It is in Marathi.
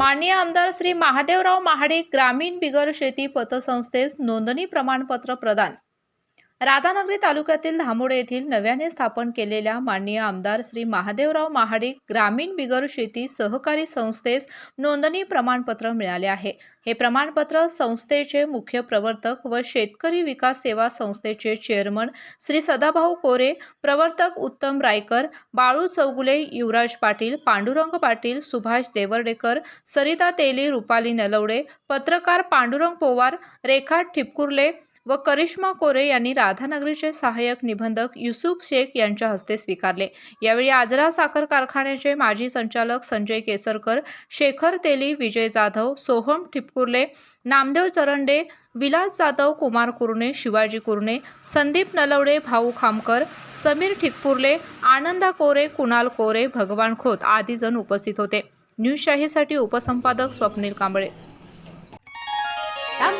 माननीय आमदार श्री महादेवराव महाडे ग्रामीण बिगर शेती पतसंस्थेस नोंदणी प्रमाणपत्र प्रदान. राधानगरी तालुक्यातील धामोडे येथील नव्याने स्थापन केलेल्या माननीय आमदार श्री महादेवराव महाडिक ग्रामीण बिगर शेती सहकारी संस्थेस नोंदणी प्रमाणपत्र मिळाले आहे. हे प्रमाणपत्र संस्थेचे मुख्य प्रवर्तक व शेतकरी विकास सेवा संस्थेचे चेअरमन श्री सदाभाऊ कोरे प्रवर्तक उत्तम रायकर बाळू चौगुले युवराज पाटील पांडुरंग पाटील सुभाष देवर्डेकर सरिता तेली रुपाली नलवडे पत्रकार पांडुरंग पोवार रेखा ठिपकुर्ले व करिश्मा कोरे यांनी राधानगरीचे सहाय्यक निबंधक युसुफ शेख यांच्या हस्ते स्वीकारले. यावेळी आजरा साखर कारखान्याचे माजी संचालक संजय केसरकर शेखर तेली विजय जाधव सोहम ठिपकुर्ले नामदेव चरंडे विलास जाधव कुमार कुरणे शिवाजी कुरणे संदीप नलवडे भाऊ खामकर समीर ठिकपुर्ले आनंदा कोरे कुणाल कोरे भगवान खोत आदी जण उपस्थित होते. न्यूज शाहीसाठी उपसंपादक स्वप्नील कांबळे.